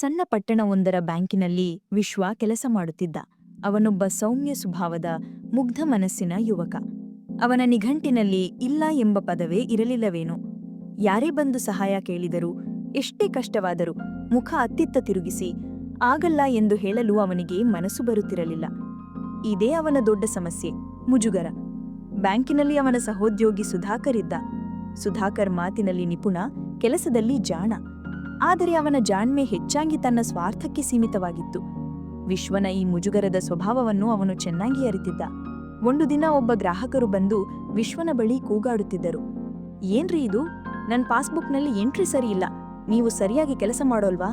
ಸಣ್ಣ ಪಟ್ಟಣವೊಂದರ ಬ್ಯಾಂಕಿನಲ್ಲಿ ವಿಶ್ವ ಕೆಲಸ ಮಾಡುತ್ತಿದ್ದ ಅವನೊಬ್ಬ ಸೌಮ್ಯ ಸ್ವಭಾವದ ಮುಗ್ಧ ಮನಸ್ಸಿನ ಯುವಕ. ಅವನ ನಿಘಂಟಿನಲ್ಲಿ ಇಲ್ಲ ಎಂಬ ಪದವೇ ಇರಲಿಲ್ಲವೇನು. ಯಾರೇ ಬಂದು ಸಹಾಯ ಕೇಳಿದರೂ, ಎಷ್ಟೇ ಕಷ್ಟವಾದರೂ ಮುಖ ಅತ್ತಿತ್ತ ತಿರುಗಿಸಿ, ಆಗಲ್ಲ ಎಂದು ಹೇಳಲು ಅವನಿಗೆ ಮನಸ್ಸು ಬರುತ್ತಿರಲಿಲ್ಲ. ಇದೇ ಅವನ ದೊಡ್ಡ ಸಮಸ್ಯೆ, ಮುಜುಗರ. ಬ್ಯಾಂಕಿನಲ್ಲಿ ಅವನ ಸಹೋದ್ಯೋಗಿ ಸುಧಾಕರ್ ಇದ್ದ. ಸುಧಾಕರ್ ಮಾತಿನಲ್ಲಿ ನಿಪುಣ, ಕೆಲಸದಲ್ಲಿ ಜಾಣ. ಆದರೆ ಅವನ ಜಾಣ್ಮೆ ಹೆಚ್ಚಾಗಿ ತನ್ನ ಸ್ವಾರ್ಥಕ್ಕೆ ಸೀಮಿತವಾಗಿತ್ತು. ವಿಶ್ವನ ಈ ಮುಜುಗರದ ಸ್ವಭಾವವನ್ನು ಅವನು ಚೆನ್ನಾಗಿ ಅರಿತಿದ್ದ. ಒಂದು ದಿನ ಒಬ್ಬ ಗ್ರಾಹಕರು ಬಂದು ವಿಶ್ವನ ಬಳಿ ಕೂಗಾಡುತ್ತಿದ್ದರು. ಏನ್ರಿ ಇದು? ನನ್ನ ಪಾಸ್ಬುಕ್ನಲ್ಲಿ ಎಂಟ್ರಿ ಸರಿ ಇಲ್ಲ. ನೀವು ಸರಿಯಾಗಿ ಕೆಲಸ ಮಾಡೋಲ್ವಾ?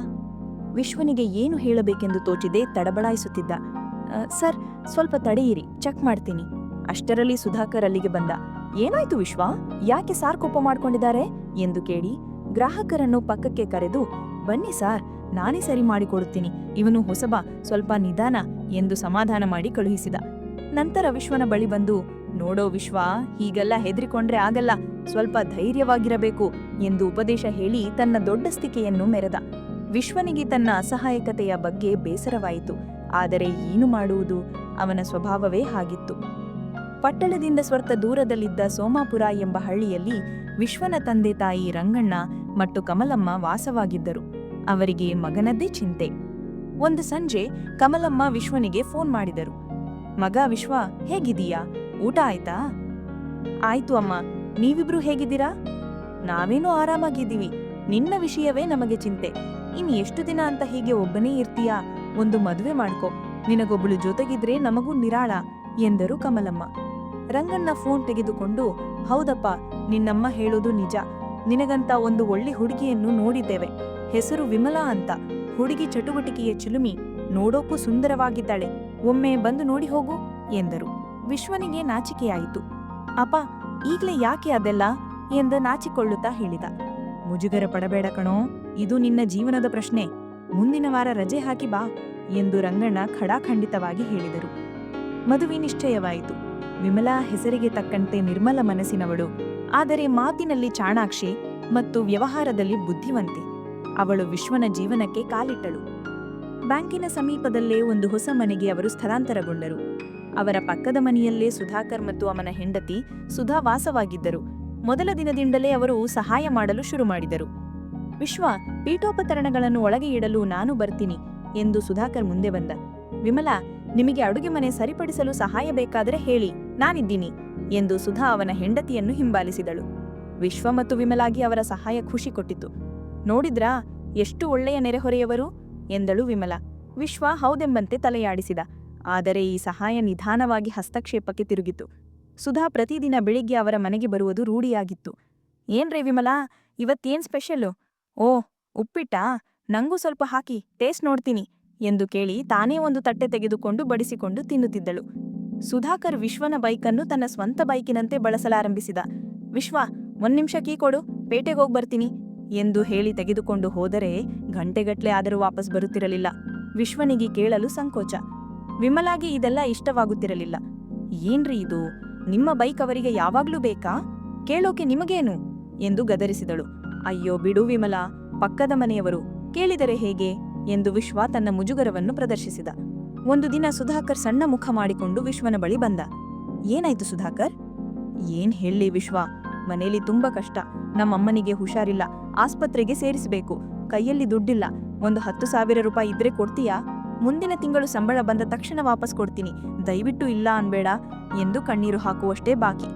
ವಿಶ್ವನಿಗೆ ಏನು ಹೇಳಬೇಕೆಂದು ತೋಚಿದೆ ತಡಬಡಾಯಿಸುತ್ತಿದ್ದ "ಅ, ಸರ್ ಸ್ವಲ್ಪ ತಡೆಯಿರಿ ಚೆಕ್ ಮಾಡ್ತೀನಿ. ಅಷ್ಟರಲ್ಲಿ ಸುಧಾಕರ್ ಅಲ್ಲಿಗೆ ಬಂದ. ಏನಾಯ್ತು ವಿಶ್ವ? ಯಾಕೆ ಸಾರ್ ಕೋಪ ಮಾಡ್ಕೊಂಡಿದ್ದಾರೆ? ಎಂದು ಕೇಳಿ. ಗ್ರಾಹಕರನ್ನು ಪಕ್ಕಕ್ಕೆ ಕರೆದು, ಬನ್ನಿ ಸಾರ್, ನಾನೇ ಸರಿ ಮಾಡಿಕೊಡುತ್ತೀನಿ. ಇವನು ಹೊಸಬ, ಸ್ವಲ್ಪ ನಿಧಾನ ಎಂದು ಸಮಾಧಾನ ಮಾಡಿ ಕಳುಹಿಸಿದ. ನಂತರ ವಿಶ್ವನ ಬಳಿ ಬಂದು, ನೋಡೋ ವಿಶ್ವ, ಹೀಗೆಲ್ಲ ಹೆದರಿಕೊಂಡ್ರೆ ಆಗಲ್ಲ. ಸ್ವಲ್ಪ ಧೈರ್ಯವಾಗಿರಬೇಕು ಎಂದು ಉಪದೇಶ ಹೇಳಿ ತನ್ನ ದೊಡ್ಡಸ್ತಿಕೆಯನ್ನು ಮೆರೆದ. ವಿಶ್ವನಿಗೆ ತನ್ನ ಅಸಹಾಯಕತೆಯ ಬಗ್ಗೆ ಬೇಸರವಾಯಿತು. ಆದರೆ ಏನು ಮಾಡುವುದು? ಅವನ ಸ್ವಭಾವವೇ ಹಾಗಿತ್ತು. ಪಟ್ಟಣದಿಂದ ಸ್ವರ್ತ ದೂರದಲ್ಲಿದ್ದ ಸೋಮಾಪುರ ಎಂಬ ಹಳ್ಳಿಯಲ್ಲಿ ವಿಶ್ವನ ತಂದೆ ತಾಯಿ ರಂಗಣ್ಣ ಮತ್ತು ಕಮಲಮ್ಮ ವಾಸವಾಗಿದ್ದರು. ಅವರಿಗೆ ಮಗನದ್ದೇ ಚಿಂತೆ. ಒಂದು ಸಂಜೆ ಕಮಲಮ್ಮ ವಿಶ್ವನಿಗೆ ಫೋನ್ ಮಾಡಿದರು. ಮಗ ವಿಶ್ವ ಹೇಗಿದೀಯಾ ಊಟ ಆಯ್ತಾ? ಆಯ್ತು ಅಮ್ಮ. ನೀವಿಬ್ರು ಹೇಗಿದ್ದೀರಾ? ನಾವೇನೋ ಆರಾಮಾಗಿದ್ದೀವಿ. ನಿನ್ನ ವಿಷಯವೇ ನಮಗೆ ಚಿಂತೆ. ಇನ್ ಎಷ್ಟು ದಿನ ಅಂತ ಹೀಗೆ ಒಬ್ಬನೇ ಇರ್ತೀಯಾ? ಒಂದು ಮದುವೆ ಮಾಡ್ಕೊ. ನಿನಗೊಬ್ಬಳು ಜೊತೆಗಿದ್ರೆ ನಮಗೂ ನಿರಾಳ, ಎಂದರು ಕಮಲಮ್ಮ. ರಂಗಣ್ಣ ಫೋನ್ ತೆಗೆದುಕೊಂಡು, ಹೌದಪ್ಪ, ನಿನ್ನಮ್ಮ ಹೇಳೋದು ನಿಜ. ನಿನಗಂತ ಒಂದು ಒಳ್ಳೆ ಹುಡುಗಿಯನ್ನು ನೋಡಿದ್ದೇವೆ. ಹೆಸರು ವಿಮಲಾ ಅಂತ. ಹುಡುಗಿ ಚಟುವಟಿಕೆಯ ಚಿಲುಮಿ. ನೋಡೋಕ್ಕೂ ಸುಂದರವಾಗಿದ್ದಾಳೆ. ಒಮ್ಮೆ ಬಂದು ನೋಡಿ ಹೋಗು, ಎಂದರು. ವಿಶ್ವನಿಗೆ ನಾಚಿಕೆಯಾಯಿತು. ಅಪ್ಪ, ಈಗ್ಲೇ ಯಾಕೆ ಅದೆಲ್ಲ? ಎಂದು ನಾಚಿಕೊಳ್ಳುತ್ತಾ ಹೇಳಿದ. ಮುಜುಗರ ಪಡಬೇಡ ಕಣೋ, ಇದು ನಿನ್ನ ಜೀವನದ ಪ್ರಶ್ನೆ. ಮುಂದಿನ ವಾರ ರಜೆ ಹಾಕಿ ಬಾ, ಎಂದು ರಂಗಣ್ಣ ಖಡಾಖಂಡಿತವಾಗಿ ಹೇಳಿದರು. ಮದುವೆ ನಿಶ್ಚಯವಾಯಿತು. ವಿಮಲಾ ಹೆಸರಿಗೆ ತಕ್ಕಂತೆ ನಿರ್ಮಲ ಮನಸ್ಸಿನವಳು. ಆದರೆ ಮಾತಿನಲ್ಲಿ ಚಾಣಾಕ್ಷಿ ಮತ್ತು ವ್ಯವಹಾರದಲ್ಲಿ ಬುದ್ಧಿವಂತೆ. ಅವಳು ವಿಶ್ವನ ಜೀವನಕ್ಕೆ ಕಾಲಿಟ್ಟಳು. ಬ್ಯಾಂಕಿನ ಸಮೀಪದಲ್ಲೇ ಒಂದು ಹೊಸ ಮನೆಗೆ ಅವರು ಸ್ಥಳಾಂತರಗೊಂಡರು. ಅವರ ಪಕ್ಕದ ಮನೆಯಲ್ಲೇ ಸುಧಾಕರ್ ಮತ್ತು ಅವನ ಹೆಂಡತಿ ಸುಧಾ ವಾಸವಾಗಿದ್ದರು. ಮೊದಲ ದಿನದಿಂದಲೇ ಅವರು ಸಹಾಯ ಮಾಡಲು ಶುರು ಮಾಡಿದರು. ವಿಶ್ವ, ಪೀಠೋಪಕರಣಗಳನ್ನು ಒಳಗೆ ಇಡಲು ನಾನು ಬರ್ತೀನಿ ಎಂದು ಸುಧಾಕರ್ ಮುಂದೆ ಬಂದ. ವಿಮಲಾ, ನಿಮಗೆ ಅಡುಗೆ ಮನೆ ಸರಿಪಡಿಸಲು ಸಹಾಯ ಬೇಕಾದರೆ ಹೇಳಿ, ನಾನಿದ್ದೀನಿ. ಎಂದು ಸುಧಾ ಅವನ ಹೆಂಡತಿಯನ್ನು ಹಿಂಬಾಲಿಸಿದಳು. ವಿಶ್ವ ಮತ್ತು ವಿಮಲಾಗಿ ಅವರ ಸಹಾಯ ಖುಷಿ ಕೊಟ್ಟಿತು. ನೋಡಿದ್ರಾ, ಎಷ್ಟು ಒಳ್ಳೆಯ ನೆರೆಹೊರೆಯವರು? ಎಂದಳು ವಿಮಲ. ವಿಶ್ವ ಹೌದೆಂಬಂತೆ ತಲೆಯಾಡಿಸಿದ. ಆದರೆ ಈ ಸಹಾಯ ನಿಧಾನವಾಗಿ ಹಸ್ತಕ್ಷೇಪಕ್ಕೆ ತಿರುಗಿತು. ಸುಧಾ ಪ್ರತಿದಿನ ಬೆಳಿಗ್ಗೆ ಅವರ ಮನೆಗೆ ಬರುವುದು ರೂಢಿಯಾಗಿತ್ತು. ಏನ್ರೇ ವಿಮಲಾ, ಇವತ್ತೇನ್ ಸ್ಪೆಷಲ್ಲು ಓ, ಉಪ್ಪಿಟ್ಟಾ? ನಂಗೂ ಸ್ವಲ್ಪ ಹಾಕಿ, ಟೇಸ್ಟ್ ನೋಡ್ತೀನಿ, ಎಂದು ಕೇಳಿ ತಾನೇ ಒಂದು ತಟ್ಟೆ ತೆಗೆದುಕೊಂಡು ಬಡಿಸಿಕೊಂಡು ತಿನ್ನುತ್ತಿದ್ದಳು. ಸುಧಾಕರ್ ವಿಶ್ವನ ಬೈಕನ್ನು ತನ್ನ ಸ್ವಂತ ಬೈಕಿನಂತೆ ಬಳಸಲಾರಂಭಿಸಿದ. ವಿಶ್ವ, ಒಂದ್ ನಿಮಿಷ ಕೀ ಕೊಡು, ಪೇಟೆಗೆ ಹೋಗ್ ಬರ್ತೀನಿ ಎಂದು ಹೇಳಿ ತೆಗೆದುಕೊಂಡು ಹೋದರೆ ಗಂಟೆಗಟ್ಲೆ ಆದರೂ ವಾಪಸ್ ಬರುತ್ತಿರಲಿಲ್ಲ. ವಿಶ್ವನಿಗೆ ಕೇಳಲು ಸಂಕೋಚ. ವಿಮಲಾಗಿ ಇದೆಲ್ಲ ಇಷ್ಟವಾಗುತ್ತಿರಲಿಲ್ಲ. ಏನ್ರಿ ಇದು? ನಿಮ್ಮ ಬೈಕ್ ಅವರಿಗೆ ಯಾವಾಗ್ಲೂ ಬೇಕಾ? ಕೇಳೋಕೆ ನಿಮಗೇನು? ಎಂದು ಗದರಿಸಿದಳು. ಅಯ್ಯೋ ಬಿಡು ವಿಮಲಾ, ಪಕ್ಕದ ಮನೆಯವರು, ಕೇಳಿದರೆ ಹೇಗೆ? ಎಂದು ವಿಶ್ವ ತನ್ನ ಮುಜುಗರವನ್ನು ಪ್ರದರ್ಶಿಸಿದ. ಒಂದು ದಿನ ಸುಧಾಕರ್ ಸಣ್ಣ ಮುಖ ಮಾಡಿಕೊಂಡು ವಿಶ್ವನ ಬಳಿ ಬಂದ. ಏನಾಯ್ತು ಸುಧಾಕರ್? ಏನ್ ಹೇಳಿ ವಿಶ್ವ? ಮನೇಲಿ ತುಂಬಾ ಕಷ್ಟ. ನಮ್ಮಮ್ಮನಿಗೆ ಹುಷಾರಿಲ್ಲ. ಆಸ್ಪತ್ರೆಗೆ ಸೇರಿಸಬೇಕು. ಕೈಯಲ್ಲಿ ದುಡ್ಡಿಲ್ಲ. ಒಂದು ಹತ್ತು ಸಾವಿರ ರೂಪಾಯಿ ಇದ್ರೆ ಕೊಡ್ತೀಯಾ? ಮುಂದಿನ ತಿಂಗಳು ಸಂಬಳ ಬಂದ ತಕ್ಷಣ ವಾಪಸ್ ಕೊಡ್ತೀನಿ. ದಯವಿಟ್ಟು ಇಲ್ಲ ಅನ್ಬೇಡ. ಎಂದು ಕಣ್ಣೀರು ಹಾಕುವಷ್ಟೇ ಬಾಕಿ.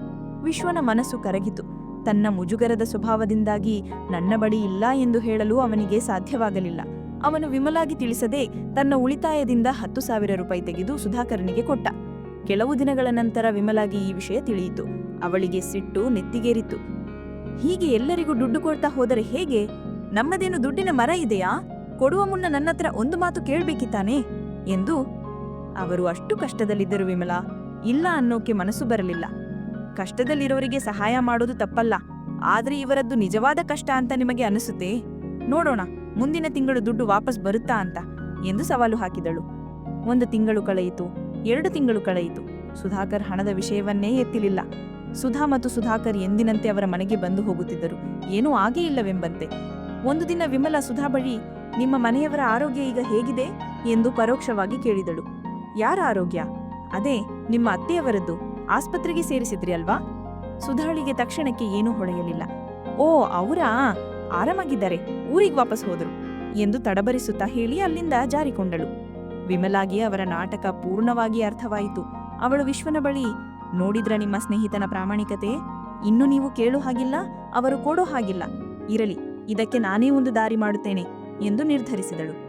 ವಿಶ್ವನ ಮನಸ್ಸು ಕರಗಿತು. ತನ್ನ ಮುಜುಗರದ ಸ್ವಭಾವದಿಂದಾಗಿ ನನ್ನ ಬಳಿ ಇಲ್ಲ ಎಂದು ಹೇಳಲು ಅವನಿಗೆ ಸಾಧ್ಯವಾಗಲಿಲ್ಲ. ಅವನು ವಿಮಲಾಗಿ ತಿಳಿಸದೆ ತನ್ನ ಉಳಿತಾಯದಿಂದ ಹತ್ತು ಸಾವಿರ ರೂಪಾಯಿ ತೆಗೆದು ಸುಧಾಕರನಿಗೆ ಕೊಟ್ಟ. ಕೆಲವು ದಿನಗಳ ನಂತರ ವಿಮಲಾಗಿ ಈ ವಿಷಯ ತಿಳಿಯಿತು. ಅವಳಿಗೆ ಸಿಟ್ಟು ನೆತ್ತಿಗೇರಿತು. ಹೀಗೆ ಎಲ್ಲರಿಗೂ ದುಡ್ಡು ಕೊಡ್ತಾ ಹೋದರೆ ಹೇಗೆ? ನಮ್ಮದೇನು ದುಡ್ಡಿನ ಮರ ಇದೆಯಾ? ಕೊಡುವ ಮುನ್ನ ನನ್ನತ್ರ ಒಂದು ಮಾತು ಕೇಳಬೇಕಿತ್ತಾನೆ? ಎಂದು ಅವರು ಅಷ್ಟು ಕಷ್ಟದಲ್ಲಿದ್ದರು ವಿಮಲಾ. ಇಲ್ಲ ಅನ್ನೋಕೆ ಮನಸ್ಸು ಬರಲಿಲ್ಲ. ಕಷ್ಟದಲ್ಲಿರೋರಿಗೆ ಸಹಾಯ ಮಾಡೋದು ತಪ್ಪಲ್ಲ. ಆದ್ರೆ ಇವರದ್ದು ನಿಜವಾದ ಕಷ್ಟ ಅಂತ ನಿಮಗೆ ಅನಿಸುತ್ತೆ? ನೋಡೋಣ, ಮುಂದಿನ ತಿಂಗಳು ದುಡ್ಡು ವಾಪಸ್ ಬರುತ್ತಾ ಅಂತ ಎಂದು ಸವಾಲು ಹಾಕಿದಳು. ಒಂದು ತಿಂಗಳು ಕಳೆಯಿತು, ಎರಡು ತಿಂಗಳು ಕಳೆಯಿತು. ಸುಧಾಕರ್ ಹಣದ ವಿಷಯವನ್ನೇ ಎತ್ತಿಲಿಲ್ಲ. ಸುಧಾ ಮತ್ತು ಸುಧಾಕರ್ ಎಂದಿನಂತೆ ಅವರ ಮನೆಗೆ ಬಂದು ಹೋಗುತ್ತಿದ್ದರು. ಏನೂ ಆಗೇ ಇಲ್ಲವೆಂಬಂತೆ. ಒಂದು ದಿನ ವಿಮಲ, ಸುಧಾ ಬಳಿ, ನಿಮ್ಮ ಮನೆಯವರ ಆರೋಗ್ಯ ಈಗ ಹೇಗಿದೆ? ಎಂದು ಪರೋಕ್ಷವಾಗಿ ಕೇಳಿದಳು. ಯಾರ ಆರೋಗ್ಯ? ಅದೇ, ನಿಮ್ಮ ಅತ್ತೆಯವರದ್ದು. ಆಸ್ಪತ್ರೆಗೆ ಸೇರಿಸಿದ್ರಿ ಅಲ್ವಾ? ಸುಧಾಳಿಗೆ ತಕ್ಷಣಕ್ಕೆ ಏನೂ ಹೊಳೆಯಲಿಲ್ಲ. ಓ, ಅವರಾ? ಆರಾಮಾಗಿದ್ದಾರೆ, ಊರಿಗೆ ವಾಪಸ್ ಹೋದರು ಎಂದು ತಡಬರಿಸುತ್ತಾ ಹೇಳಿ ಅಲ್ಲಿಂದ ಜಾರಿಕೊಂಡಳು. ವಿಮಲಾಗಿ ಅವರ ನಾಟಕ ಪೂರ್ಣವಾಗಿ ಅರ್ಥವಾಯಿತು. ಅವಳು ವಿಶ್ವನ ಬಳಿ, ನೋಡಿದ್ರ ನಿಮ್ಮ ಸ್ನೇಹಿತನ ಪ್ರಾಮಾಣಿಕತೆ? ಇನ್ನು ನೀವು ಕೇಳು ಹಾಗಿಲ್ಲ, ಅವರು ಕೊಡೋ ಹಾಗಿಲ್ಲ. ಇರಲಿ, ಇದಕ್ಕೆ ನಾನೇ ಒಂದು ದಾರಿ ಮಾಡುತ್ತೇನೆ ಎಂದು ನಿರ್ಧರಿಸಿದಳು.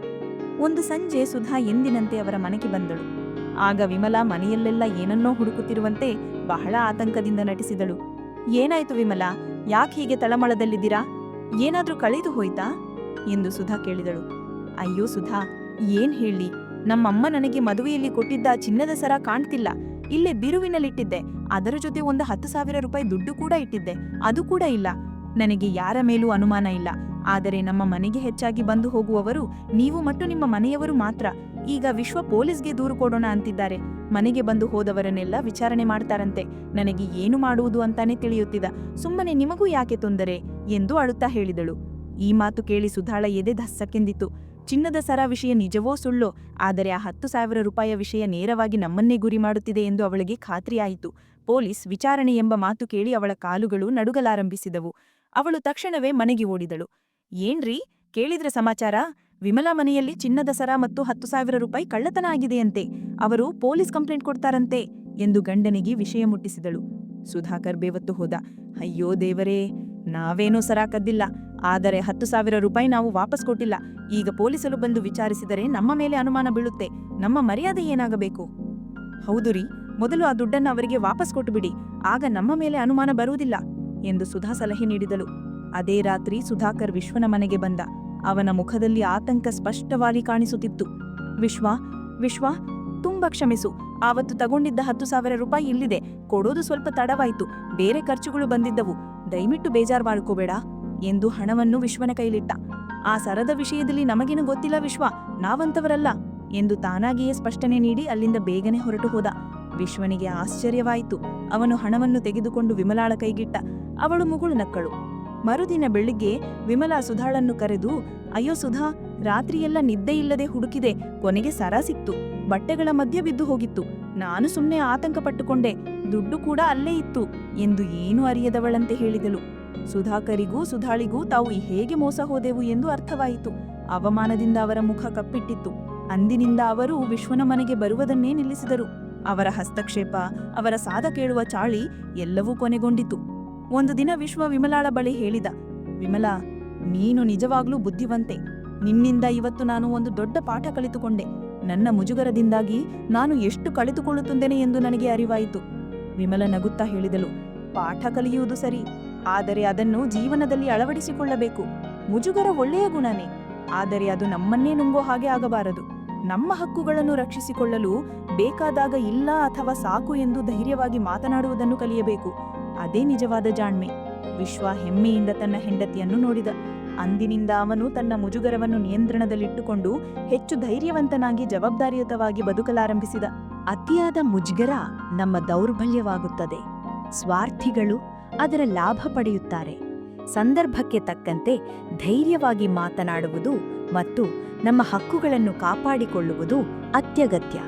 ಒಂದು ಸಂಜೆ ಸುಧಾ ಎಂದಿನಂತೆ ಅವರ ಮನೆಗೆ ಬಂದಳು. ಆಗ ವಿಮಲಾ ಮನೆಯಲ್ಲೆಲ್ಲ ಏನನ್ನೋ ಹುಡುಕುತ್ತಿರುವಂತೆ ಬಹಳ ಆತಂಕದಿಂದ ನಟಿಸಿದಳು. ಏನಾಯ್ತು ವಿಮಲಾ, ಯಾಕೆ ಹೀಗೆ ತಳಮಳದಲ್ಲಿದ್ದೀರಾ? ಏನಾದ್ರೂ ಕಳೆದು ಹೋಯ್ತಾ? ಎಂದು ಸುಧಾ ಕೇಳಿದಳು. ಅಯ್ಯೋ ಸುಧಾ, ಏನ್ ಹೇಳಿ? ನಮ್ಮಮ್ಮ ನನಗೆ ಮದುವೆಯಲ್ಲಿ ಕೊಟ್ಟಿದ್ದ ಚಿನ್ನದ ಸರ ಕಾಣ್ತಿಲ್ಲ. ಇಲ್ಲೇ ಬಿರುವಿನಲ್ಲಿಟ್ಟಿದ್ದೆ. ಅದರ ಜೊತೆ ಒಂದು ಹತ್ತು ಸಾವಿರ ರೂಪಾಯಿ ದುಡ್ಡು ಕೂಡ ಇಟ್ಟಿದ್ದೆ. ಅದು ಕೂಡ ಇಲ್ಲ. ನನಗೆ ಯಾರ ಮೇಲೂ ಅನುಮಾನ ಇಲ್ಲ. ಆದರೆ ನಮ್ಮ ಮನೆಗೆ ಹೆಚ್ಚಾಗಿ ಬಂದು ಹೋಗುವವರು ನೀವು ಮತ್ತು ನಿಮ್ಮ ಮನೆಯವರು ಮಾತ್ರ. ಈಗ ವಿಶ್ವ ಪೊಲೀಸ್ಗೆ ದೂರು ಕೊಡೋಣ ಅಂತಿದ್ದಾರೆ. ಮನೆಗೆ ಬಂದು ಹೋದವರನ್ನೆಲ್ಲ ವಿಚಾರಣೆ ಮಾಡ್ತಾರಂತೆ. ನನಗೆ ಏನು ಮಾಡುವುದು ಅಂತಾನೆ ತಿಳಿಯುತ್ತಿದ. ಸುಮ್ಮನೆ ನಿಮಗೂ ಯಾಕೆ ತೊಂದರೆ? ಎಂದು ಅಳುತ್ತಾ ಹೇಳಿದಳು. ಈ ಮಾತು ಕೇಳಿ ಸುಧಾಳ ಎದೆ ಧಸ್ಸಕ್ಕೆಂದಿತು. ಚಿನ್ನದ ಸರ ವಿಷಯ ನಿಜವೋ ಸುಳ್ಳೋ, ಆದರೆ ಆ ಹತ್ತು ಸಾವಿರ ರೂಪಾಯಿಯ ವಿಷಯ ನೇರವಾಗಿ ನಮ್ಮನ್ನೇ ಗುರಿ ಮಾಡುತ್ತಿದೆ ಎಂದು ಅವಳಿಗೆ ಖಾತ್ರಿಯಾಯಿತು. ಪೊಲೀಸ್ ವಿಚಾರಣೆ ಎಂಬ ಮಾತು ಕೇಳಿ ಅವಳ ಕಾಲುಗಳು ನಡುಗಲಾರಂಭಿಸಿದವು. ಅವಳು ತಕ್ಷಣವೇ ಮನೆಗೆ ಓಡಿದಳು. ಏನ್ರೀ? ಕೇಳಿದ್ರ ಸಮಾಚಾರ? ವಿಮಲಾ ಮನೆಯಲ್ಲಿ ಚಿನ್ನದ ಸರ ಮತ್ತು ಹತ್ತು ಸಾವಿರ ರೂಪಾಯಿ ಕಳ್ಳತನ ಆಗಿದೆಯಂತೆ. ಅವರು ಪೊಲೀಸ್ ಕಂಪ್ಲೇಂಟ್ ಕೊಡ್ತಾರಂತೆ ಎಂದು ಗಂಡನಿಗೆ ವಿಷಯ ಮುಟ್ಟಿಸಿದಳು. ಸುಧಾಕರ್ ಬೇವತ್ತು ಹೋದ. ಅಯ್ಯೋ ದೇವರೇ! ನಾವೇನೂ ಸರ ಕದ್ದಿಲ್ಲ ಆದರೆ ಹತ್ತು ಸಾವಿರ ರೂಪಾಯಿ ನಾವು ವಾಪಸ್ ಕೊಟ್ಟಿಲ್ಲ. ಈಗ ಪೊಲೀಸರು ಬಂದು ವಿಚಾರಿಸಿದರೆ ನಮ್ಮ ಮೇಲೆ ಅನುಮಾನ ಬೀಳುತ್ತೆ. ನಮ್ಮ ಮರ್ಯಾದೆ ಏನಾಗಬೇಕು? ಹೌದು ರೀ. ಮೊದಲು ಆ ದುಡ್ಡನ್ನ ಅವರಿಗೆ ವಾಪಸ್ ಕೊಟ್ಟುಬಿಡಿ. ಆಗ ನಮ್ಮ ಮೇಲೆ ಅನುಮಾನ ಬರುವುದಿಲ್ಲ ಎಂದು ಸುಧಾ ಸಲಹೆ ನೀಡಿದಳು. ಅದೇ ರಾತ್ರಿ ಸುಧಾಕರ್ ವಿಶ್ವನ ಮನೆಗೆ ಬಂದ. ಅವನ ಮುಖದಲ್ಲಿ ಆತಂಕ ಸ್ಪಷ್ಟವಾಗಿ ಕಾಣಿಸುತ್ತಿತ್ತು. ವಿಶ್ವ ವಿಶ್ವ, ತುಂಬಾ ಕ್ಷಮಿಸು. ಆವತ್ತು ತಗೊಂಡಿದ್ದ ಹತ್ತು ಸಾವಿರ ರೂಪಾಯಿ ಇಲ್ಲಿದೆ. ಕೊಡೋದು ಸ್ವಲ್ಪ ತಡವಾಯಿತು. ಬೇರೆ ಖರ್ಚುಗಳು ಬಂದಿದ್ದವು. ದಯವಿಟ್ಟು ಬೇಜಾರು ಮಾಡ್ಕೋಬೇಡ. ಎಂದು ಹಣವನ್ನು ವಿಶ್ವನ ಕೈಲಿಟ್ಟ. ಆ ಸರದ ವಿಷಯದಲ್ಲಿ ನಮಗೇನು ಗೊತ್ತಿಲ್ಲ ವಿಶ್ವ, ನಾವಂತವರಲ್ಲ, ಎಂದು ತಾನಾಗಿಯೇ ಸ್ಪಷ್ಟನೆ ನೀಡಿ ಅಲ್ಲಿಂದ ಬೇಗನೆ ಹೊರಟು ಹೋದ. ವಿಶ್ವನಿಗೆ ಆಶ್ಚರ್ಯವಾಯಿತು. ಅವನು ಹಣವನ್ನು ತೆಗೆದುಕೊಂಡು ವಿಮಲಾಳ ಕೈಗಿಟ್ಟ. ಅವಳು ಮುಗುಳು ನಕ್ಕಳು. ಮರುದಿನ ಬೆಳಿಗ್ಗೆ ವಿಮಲಾ ಸುಧಾಳನ್ನು ಕರೆದು, ಅಯ್ಯೋ ಸುಧಾ, ರಾತ್ರಿಯೆಲ್ಲ ನಿದ್ದೆಯಿಲ್ಲದೆ ಹುಡುಕಿದೆ, ಕೊನೆಗೆ ಸರ ಸಿಕ್ತು. ಬಟ್ಟೆಗಳ ಮಧ್ಯೆ ಬಿದ್ದು ಹೋಗಿತ್ತು. ನಾನು ಸುಮ್ಮನೆ ಆತಂಕ ಪಟ್ಟುಕೊಂಡೆ ದುಡ್ಡು ಕೂಡ ಅಲ್ಲೇ ಇತ್ತು ಎಂದು ಏನೂ ಅರಿಯದವಳಂತೆ ಹೇಳಿದಳು. ಸುಧಾಕರಿಗೂ ಸುಧಾಳಿಗೂ ತಾವು ಹೇಗೆ ಮೋಸ ಹೋದೆವು ಎಂದು ಅರ್ಥವಾಯಿತು. ಅವಮಾನದಿಂದ ಅವರ ಮುಖ ಕಪ್ಪಿಟ್ಟಿತ್ತು. ಅಂದಿನಿಂದ ಅವರು ವಿಶ್ವನ ಮನೆಗೆ ಬರುವುದನ್ನೇ ನಿಲ್ಲಿಸಿದರು. ಅವರ ಹಸ್ತಕ್ಷೇಪ, ಅವರ ಸಾದ ಕೇಳುವ ಚಾಳಿ ಎಲ್ಲವೂ ಕೊನೆಗೊಂಡಿತು. ಒಂದು ದಿನ ವಿಶ್ವ ವಿಮಲಾಳ ಬಳಿ ಹೇಳಿದ, ವಿಮಲಾ, ನೀನು ನಿಜವಾಗ್ಲೂ ಬುದ್ಧಿವಂತೆ. ನಿನ್ನಿಂದ ಇವತ್ತು ನಾನು ಒಂದು ದೊಡ್ಡ ಪಾಠ ಕಲಿತುಕೊಂಡೆ. ನನ್ನ ಮುಜುಗರದಿಂದಾಗಿ ನಾನು ಎಷ್ಟು ಕಳೆದುಕೊಳ್ಳುತ್ತೇನೆ ಎಂದು ನನಗೆ ಅರಿವಾಯಿತು. ವಿಮಲ ನಗುತ್ತಾ ಹೇಳಿದಳು, ಪಾಠ ಕಲಿಯುವುದು ಸರಿ, ಆದರೆ ಅದನ್ನು ಜೀವನದಲ್ಲಿ ಅಳವಡಿಸಿಕೊಳ್ಳಬೇಕು. ಮುಜುಗರ ಒಳ್ಳೆಯ ಗುಣನೇ, ಆದರೆ ಅದು ನಮ್ಮನ್ನೇ ನುಂಗೋ ಹಾಗೆ ಆಗಬಾರದು. ನಮ್ಮ ಹಕ್ಕುಗಳನ್ನು ರಕ್ಷಿಸಿಕೊಳ್ಳಲು ಬೇಕಾದಾಗ ಇಲ್ಲ ಅಥವಾ ಸಾಕು ಎಂದು ಧೈರ್ಯವಾಗಿ ಮಾತನಾಡುವುದನ್ನು ಕಲಿಯಬೇಕು. ಅದೇ ನಿಜವಾದ ಜಾಣ್ಮೆ. ವಿಶ್ವ ಹೆಮ್ಮೆಯಿಂದ ತನ್ನ ಹೆಂಡತಿಯನ್ನು ನೋಡಿದ. ಅಂದಿನಿಂದ ಅವನು ತನ್ನ ಮುಜುಗರವನ್ನು ನಿಯಂತ್ರಣದಲ್ಲಿಟ್ಟುಕೊಂಡು ಹೆಚ್ಚು ಧೈರ್ಯವಂತನಾಗಿ ಜವಾಬ್ದಾರಿಯುತವಾಗಿ ಬದುಕಲಾರಂಭಿಸಿದ. ಅತಿಯಾದ ಮುಜುಗರ ನಮ್ಮ ದೌರ್ಬಲ್ಯವಾಗುತ್ತದೆ. ಸ್ವಾರ್ಥಿಗಳು ಅದರ ಲಾಭ ಪಡೆಯುತ್ತಾರೆ. ಸಂದರ್ಭಕ್ಕೆ ತಕ್ಕಂತೆ ಧೈರ್ಯವಾಗಿ ಮಾತನಾಡುವುದು ಮತ್ತು ನಮ್ಮ ಹಕ್ಕುಗಳನ್ನು ಕಾಪಾಡಿಕೊಳ್ಳುವುದು ಅತ್ಯಗತ್ಯ.